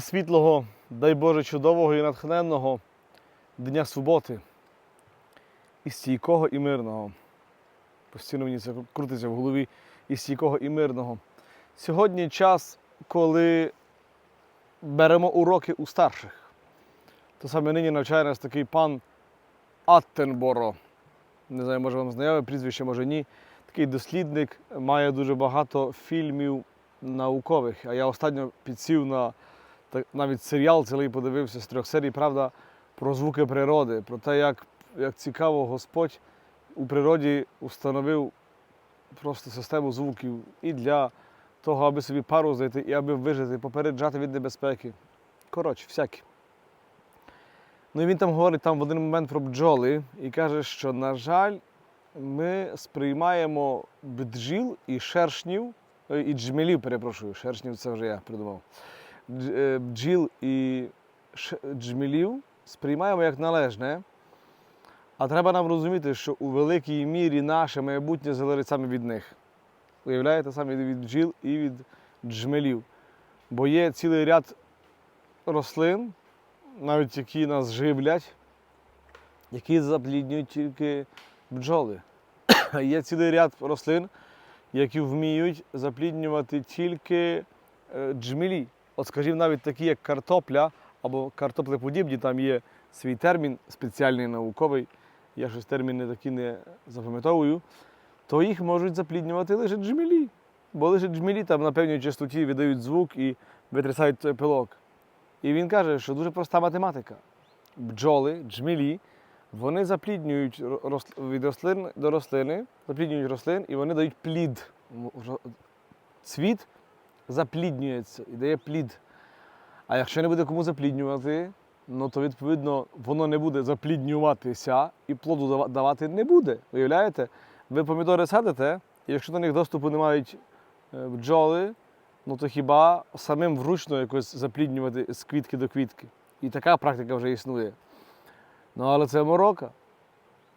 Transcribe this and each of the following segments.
світлого, дай Боже, чудового і натхненного Дня Суботи. І стійкого і мирного. Постійно мені це крутиться в голові і стійкого і мирного. Сьогодні час, коли беремо уроки у старших. То саме нині навчає нас такий пан Аттенборо. Не знаю, може вам знайоме прізвище, може ні. Такий дослідник має дуже багато фільмів наукових. А я останньо підсів на так, навіть серіал цілий подивився з трьох серій, правда, про звуки природи, про те, як, як цікаво Господь у природі установив просто систему звуків і для того, аби собі пару знайти, і аби вижити, попереджати від небезпеки. Коротше, всякі. Ну і він там говорить там в один момент про бджоли і каже, що, на жаль, ми сприймаємо бджіл і шершнів, е, і джмелів, перепрошую, шершнів це вже я придумав. Е, Бджіл і джмелів сприймаємо як належне. А треба нам розуміти, що у великій мірі наше майбутнє залежить саме від них. Уявляєте, саме від бджіл і від джмелів. Бо є цілий ряд рослин, навіть які нас живлять, які запліднюють тільки бджоли. Є цілий ряд рослин, які вміють запліднювати тільки е, джмелі. От, скажімо, навіть такі, як картопля або картоплеподібні, там є свій термін спеціальний науковий, я щось терміни такі не запам'ятовую, то їх можуть запліднювати лише джмелі. Бо лише джмелі там на певній частоті видають звук і витрясають той пилок. І він каже, що дуже проста математика. Бджоли, джмелі, вони запліднюють рос- від рослин до рослини, запліднюють рослин і вони дають плід. Цвіт запліднюється і дає плід. А якщо не буде кому запліднювати, ну то відповідно воно не буде запліднюватися і плоду давати не буде. Уявляєте? Ви помідори садите, і якщо до них доступу не мають е, бджоли, ну то хіба самим вручно якось запліднювати з квітки до квітки. І така практика вже існує. Ну але це морока.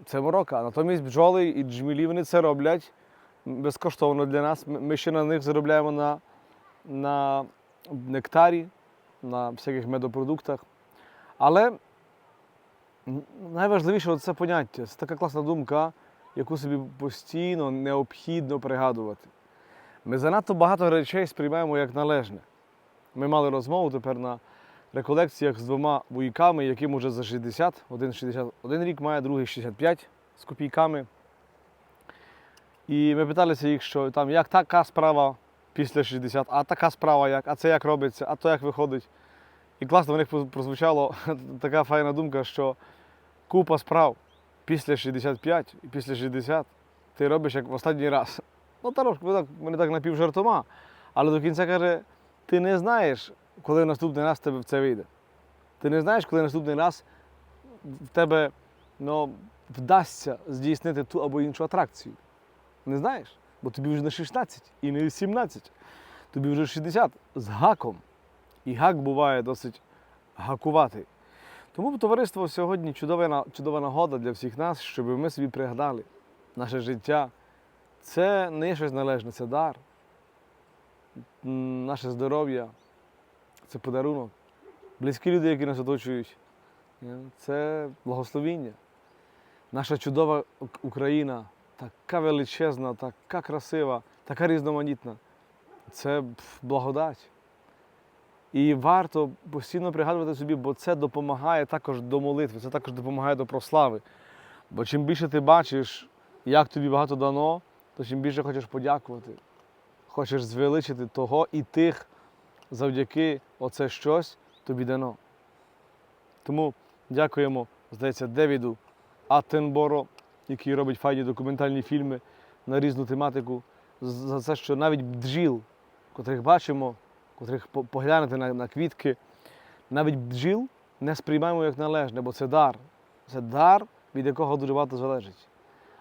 Це морока. Натомість бджоли і джмілі вони це роблять безкоштовно для нас. Ми- Ми ще на них заробляємо на, на нектарі, на всяких медопродуктах. Але найважливіше це поняття. Це така класна думка, яку собі постійно необхідно пригадувати. Ми занадто багато речей сприймаємо як належне. Ми мали розмову тепер на реколекціях з двома воїками, яким уже за 60, один 61 рік має, другий 65 з копійками. І ми питалися їх, що там як така справа після 60, а така справа як, а це як робиться, а то як виходить. І класно в них прозвучала така файна думка, що купа справ після 65 і після 60 ти робиш як в останній раз. Ну, трошки так, вони так напівжартома. Але до кінця каже, ти не знаєш, коли наступний раз в тебе це вийде. Ти не знаєш, коли наступний раз в тебе ну, вдасться здійснити ту або іншу атракцію. Не знаєш? Бо тобі вже не 16 і не 17. Тобі вже 60 з гаком. І гак буває досить гакуватий. Тому товариство сьогодні чудова, чудова нагода для всіх нас, щоб ми собі пригадали наше життя. Це не є щось належне, це дар. Наше здоров'я це подарунок. Близькі люди, які нас оточують, е, це благословіння. Наша чудова Україна така величезна, така красива, така різноманітна. Це благодать. І варто постійно пригадувати собі, бо це допомагає також до молитви, це також допомагає до прослави. Бо чим більше ти бачиш, як тобі багато дано, то чим більше хочеш подякувати. Хочеш звеличити того і тих, завдяки оце щось тобі дано. Тому дякуємо, здається, Девіду Аттенборо, який робить файні документальні фільми на різну тематику, за це, що навіть бджіл, котрих бачимо, котрих по- поглянути на, на квітки, навіть бджіл не сприймаємо як належне, бо це дар. Це дар, від якого дуже багато залежить.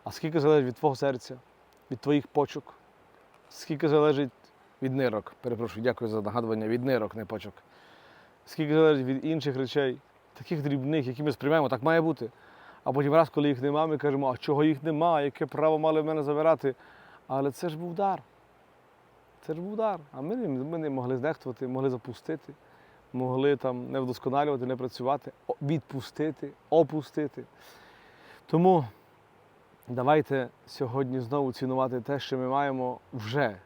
А скільки залежить від твого серця, від твоїх почок, скільки залежить від нирок. Перепрошую, дякую за нагадування, від нирок, не почок. Скільки залежить від інших речей, таких дрібних, які ми сприймаємо, так має бути. А потім раз, коли їх нема, ми кажемо, а чого їх нема, яке право мали в мене забирати. Але це ж був дар. Це ж був дар. А ми, не- ми не могли знехтувати, могли запустити. могли там не вдосконалювати, не працювати, відпустити, опустити. Тому давайте сьогодні знову цінувати те, що ми маємо вже,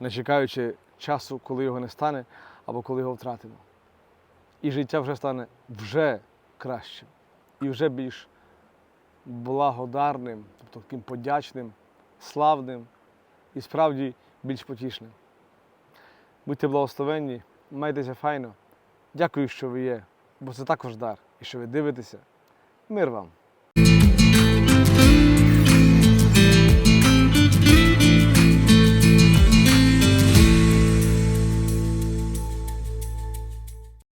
не чекаючи часу, коли його не стане або коли його втратимо. І життя вже стане вже кращим і вже більш благодарним, тобто таким подячним, славним і справді більш потішним. Будьте благословенні, майтеся файно. Дякую, що ви є, бо це також дар, і що ви дивитеся. Мир вам!